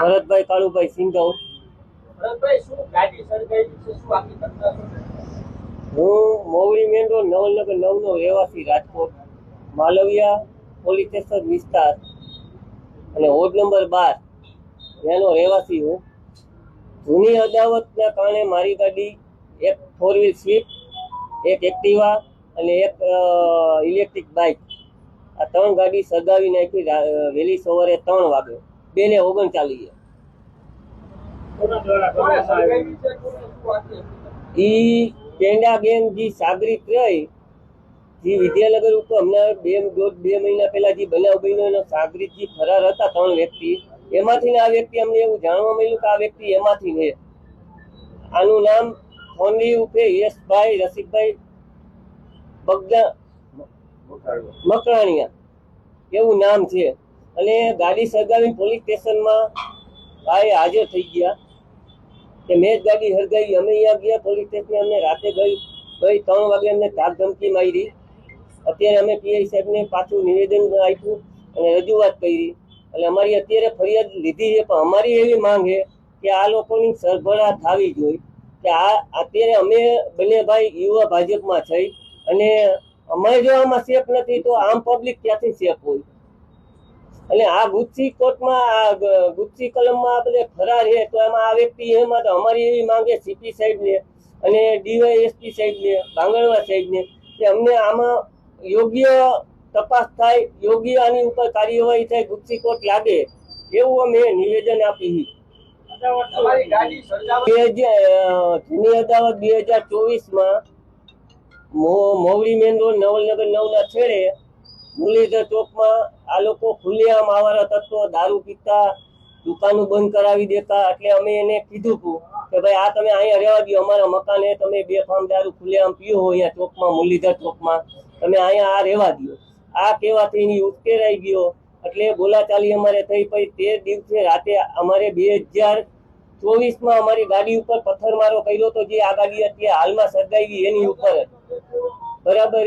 ભરતભાઈ કાળુભાઈ છે? હું મોવડી મેંડો નવલનગર નવનો રહેવાસી રાજકોટ માલવિયા પોલીસ સ્ટેશન વિસ્તાર અને વોર્ડ નંબર બાર એનો રહેવાસી હું. જૂની અદાવતના કારણે મારી ગાડી એક ફોર વ્હીલ સ્વીપ એક એક્ટિવા અને એક ઇલેક્ટ્રિક બાઇક આ ત્રણ ગાડી સગાવી નાખી વહેલી સવારે ત્રણ વાગે. બે ને ઓગણચાલીસે? ઈ પેંડા બેન જે સાગરિત રહી જે વિદ્યાનગર ઉપર હમણાં બે દોઢ બે મહિના પહેલા જે બનાવ બન્યો એનો સાગરિત જે ફરાર હતા ત્રણ વ્યક્તિ. એમાંથી આ વ્યક્તિ અમને એવું જાણવા મળ્યું કે આ વ્યક્તિ એમાંથી છે આનું નામ ફોનલી ઉપે યશભાઈ રસિકભાઈ બગદા મકરાણીયા એવું નામ છે. અને ગાડી સળગાવી પોલીસ સ્ટેશનમાં ભાઈ હાજર થઈ ગયા કે મેં જ ગાડી સળગાવી. અમે અહીંયા ગયા પોલીસ સ્ટેશને અમને રાતે ગઈ. ગઈ ત્રણ વાગે અમને ચાર ધમકી મારી. અત્યારે અમે પીઆઈ સાહેબને પાછું નિવેદન આપ્યું અને રજૂઆત કરી. એટલે અમારી અત્યારે ફરિયાદ લીધી છે, પણ અમારી એવી માંગ છે કે આ લોકોની સરભરા થવી જોઈએ. કે આ અત્યારે અમે બંને ભાઈ યુવા ભાજપમાં થઈ અને અમારે જો આમાં સેફ નથી તો આમ પબ્લિક ક્યાંથી સેફ હોય. અને આ ગુસ્સી કોર્ટમાં આ ગ- કલમમાં આ બધે ફરાર છે તો એમાં આ વ્યક્તિ એમાં તો અમારી એવી માંગે સીપી સાહેબને અને ડીવાયએસપી સાહેબને બાંગણવા સાહેબને કે અમને આમાં યોગ્ય તપાસ થાય યોગ્ય આની ઉપર કાર્યવાહી થાય ગુસ્સી કોર્ટ લાગે એવું અમે નિવેદન આપી જૂની અદાવત બે હજાર ચોવીસમાં મોવડી મેન રોડ નવલનગર નવના છેડે મુરલીધર ચોકમાં આ લોકો ખુલ્લેઆમ આવારા તત્વો, દારૂ પીતા, દુકાનો બંધ કરાવી દેતા, એટલે અમે એને કીધું હતું કે ભાઈ, આ તમે અહીંયા રહેવા દો અમારા મકાને તમે બે ફામ દારૂ ખુલ્લેઆમ પીઓ હો અહીંયા ચોકમાં, મુરલીધર ચોકમાં. તમે અહીંયા આ રહેવા દો આ કહેવાથી એની ઉશ્કેરાઈ ગયો. એટલે બોલાચાલી અમારે થઈ પછી તે દિવસે રાતે અમારે બે હજાર ચોવીસમાં અમારી ગાડી ઉપર પથ્થરમારો કર્યો હતો જે આ ગાડી અત્યારે હાલમાં સર્જાવી એની ઉપર. બરાબર